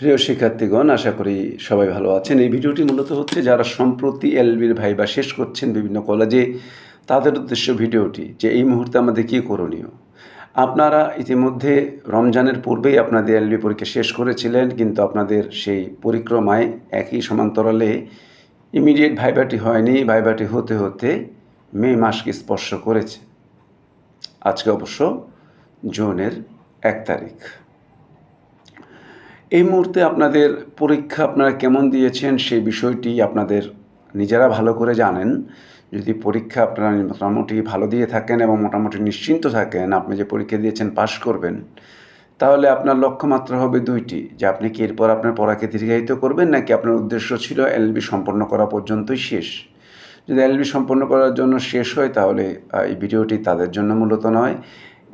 প্রিয় শিক্ষার্থীগণ, আশা করি সবাই ভালো আছেন। এই ভিডিওটি মূলত হচ্ছে যারা সম্প্রতি এলবির ভাইবা শেষ করছেন বিভিন্ন কলেজে, তাদের উদ্দেশ্য ভিডিওটি যে এই মুহূর্তে আমাদের কী করণীয়। আপনারা ইতিমধ্যে রমজানের পূর্বেই আপনাদের এলবি পরীক্ষা শেষ করেছিলেন, কিন্তু আপনাদের সেই পরিক্রমায় একই সমান্তরালে ইমিডিয়েট ভাইবাটি হয়নি। ভাইবাটি হতে হতে মে মাসকে স্পর্শ করেছে। আজকে অবশ্য জুনের এক তারিখ। এই মুহূর্তে আপনাদের পরীক্ষা আপনারা কেমন দিয়েছেন সেই বিষয়টি আপনাদের নিজেরা ভালো করে জানেন। যদি পরীক্ষা আপনারা মোটামুটি ভালো দিয়ে থাকেন এবং মোটামুটি নিশ্চিন্ত থাকেন, আপনি যে পরীক্ষা দিয়েছেন পাশ করবেন, তাহলে আপনার লক্ষ্যমাত্রা হবে দুইটি, যে আপনি কি এরপর আপনার পড়াকে দীর্ঘায়িত করবেন নাকি আপনার উদ্দেশ্য ছিল এলবি সম্পন্ন করা পর্যন্তই শেষ। যদি এলবি সম্পন্ন করার জন্য শেষ হয়, তাহলে এই ভিডিওটি তাদের জন্য মূলত নয়।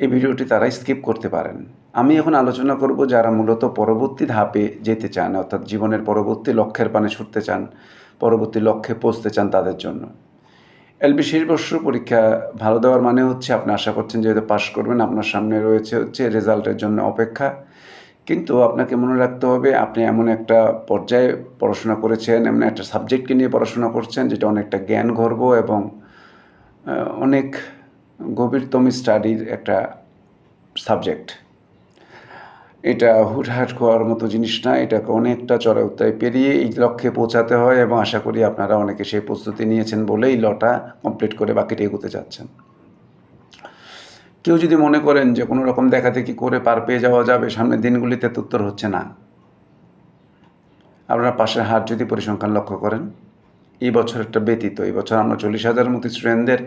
এই ভিডিওটি তারা স্কিপ করতে পারেন। আমি এখন আলোচনা করব যারা মূলত পরবর্তী ধাপে যেতে চান, অর্থাৎ জীবনের পরবর্তী লক্ষ্যের পানে ছুটতে চান, পরবর্তী লক্ষ্যে পৌঁছতে চান তাদের জন্য। এলবি শেষ বর্ষ পরীক্ষা ভালো দেওয়ার মানে হচ্ছে, আপনি আশা করছেন যেহেতু পাশ করবেন, আপনার সামনে রয়েছে হচ্ছে রেজাল্টের জন্য অপেক্ষা। কিন্তু আপনাকে মনে রাখতে হবে, আপনি এমন একটা পর্যায়ে পড়াশোনা করেছেন, এমন একটা সাবজেক্টকে নিয়ে পড়াশোনা করছেন, যেটা অনেকটা জ্ঞান গর্ব এবং অনেক গভীরতম স্টাডির একটা সাবজেক্ট। এটা হুটহাট করার মতো জিনিস না, এটাকে অনেকটা চড়া উত্তায় পেরিয়ে এই লক্ষ্যে পৌঁছাতে হয় এবং আশা করি আপনারা অনেকে সেই প্রস্তুতি নিয়েছেন বলেই লটা কমপ্লিট করে বাকিটা এগোতে যাচ্ছেন কেউ যদি মনে করেন যে কোনো রকম দেখা দেখি করে পার পেয়ে যাওয়া যাবে, সামনের দিনগুলিতে উত্তর হচ্ছে না। আপনারা পাশের হার যদি পরিসংখ্যান লক্ষ্য করেন, এই বছর একটা ব্যতীত, এই বছর আমরা চল্লিশ হাজারের মতো স্টুডেন্টদের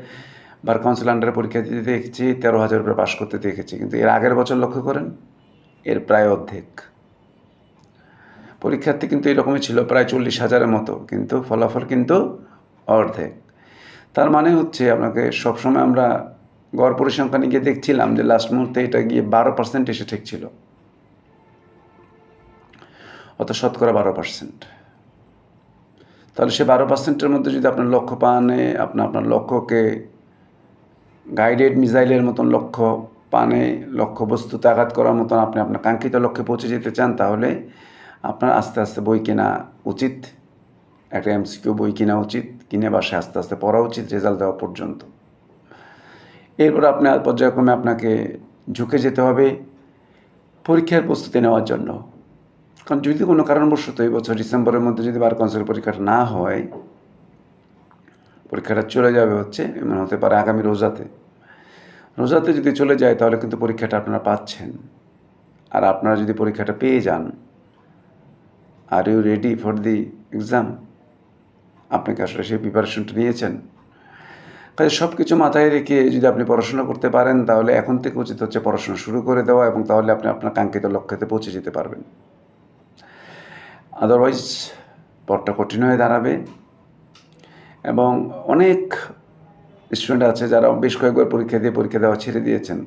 বার কাউন্সিল আন্ডারে পরীক্ষা দিতে দেখেছি, তেরো হাজার উপরে পাশ করতে দেখেছি, কিন্তু এর আগের বছর লক্ষ্য করেন, এর প্রায় অর্ধেক। পরীক্ষার্থী কিন্তু এরকমই ছিল, প্রায় চল্লিশ হাজারের মতো, কিন্তু ফলাফল কিন্তু অর্ধেক। তার মানে হচ্ছে আপনাকে সবসময় আমরা গড় পরিসংখ্যানে গিয়ে দেখছিলাম যে লাস্ট মুহূর্তে এটা গিয়ে বারো পার্সেন্ট এসে ঠিক ছিল। অত শতকরা বারো পার্সেন্ট তাহলে সে বারো পার্সেন্টের মধ্যে যদি আপনার লক্ষ্য পানে আপনার আপনার লক্ষ্যকে গাইডেড মিসাইলের মতন লক্ষ্য পানে লক্ষ্যবস্তুতে আঘাত করার মতন আপনি আপনার কাঙ্ক্ষিত লক্ষ্যে পৌঁছে যেতে চান, তাহলে আপনার আস্তে আস্তে বই কেনা উচিত। একটা এমসিকিউ বই কেনা উচিত, কিনে বাসায় আস্তে আস্তে পড়া উচিত, রেজাল্ট দেওয়া পর্যন্ত। এরপর আপনার পর্যায়ক্রমে আপনাকে ঝুঁকে যেতে হবে পরীক্ষার প্রস্তুতি নেওয়ার জন্য। কারণ যদি কোনো কারণবশত এই বছর ডিসেম্বরের মধ্যে যদি বার কাউন্সিল পরীক্ষাটা না হয় পরীক্ষাটা চলে যাবে হচ্ছে এমন হতে পারে আগামী রোজাতে। রোজাতে যদি চলে যায়, তাহলে কিন্তু পরীক্ষাটা আপনারা পাচ্ছেন। আর আপনারা যদি পরীক্ষাটা পেয়ে যান are you ready for the exam আপনি কি আসলে সেই প্রিপারেশনটা নিয়েছেন কাজে সব কিছু মাথায় রেখে যদি আপনি পড়াশোনা করতে পারেন, তাহলে এখন থেকে উচিত হচ্ছে পড়াশোনা শুরু করে দেওয়া এবং তাহলে আপনি আপনার কাঙ্ক্ষিত লক্ষ্যতে পৌঁছে যেতে পারবেন। আদারওয়াইজ পথটা কঠিন হয়ে দাঁড়াবে। এবং অনেক স্টুডেন্ট আছে যারা বেশ কয়েকবার পরীক্ষা দিয়ে পরীক্ষা দেওয়া ছেড়ে দিয়েছেন।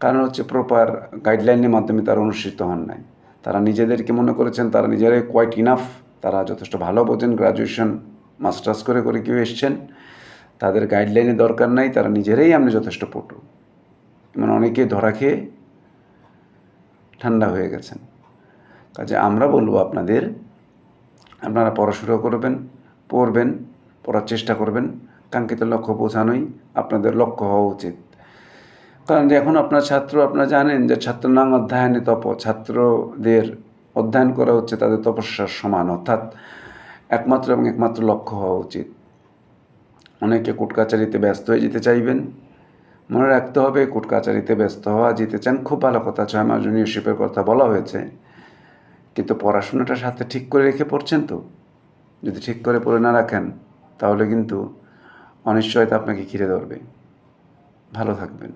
কারণ হচ্ছে প্রপার গাইডলাইনের মাধ্যমে তারা অনুষ্ঠিত হন নাই। তারা নিজেদেরকে মনে করেছেন তারা নিজেরাই কোয়াইট ইনাফ তারা যথেষ্ট ভালো বোঝেন গ্রাজুয়েশন মাস্টার্স করে করে কেউ এসছেন। তাদের গাইডলাইনের দরকার নাই, তারা নিজেরাই আপনি যথেষ্ট পটু। এমন অনেকে ধরা খেয়ে ঠান্ডা হয়ে গেছেন। কাজে আমরা বলব আপনাদের, আপনারা পড়াশুনো করবেন, পড়বেন পড়ার চেষ্টা করবেন। কাঙ্ক্ষিত লক্ষ্য পৌঁছানোই আপনাদের লক্ষ্য হওয়া উচিত। কারণ এখন আপনার ছাত্র, আপনারা জানেন যে ছাত্র নাং অধ্যয়নে তপ, ছাত্রদের অধ্যয়ন করা হচ্ছে তাদের তপস্যার সমান, অর্থাৎ একমাত্র এবং একমাত্র লক্ষ্য হওয়া উচিত। অনেকে কোর্ট কাচারিতে ব্যস্ত হয়ে যেতে চাইবেন। মনে রাখতে হবে কোর্ট কাচারিতে ব্যস্ত হওয়া, যেতে চান, খুব ভালো কথা, ছয় মাস জুনিয়রশিপের কথা বলা হয়েছে। কিন্তু পড়াশোনাটা সাথে ঠিক করে রেখে পড়ছেন তো? যদি ঠিক করে পড়ে না রাখেন তাহলে কিন্তু অনিশ্চয়তা আপনাকে ঘিরে ধরবে। ভালো থাকবেন।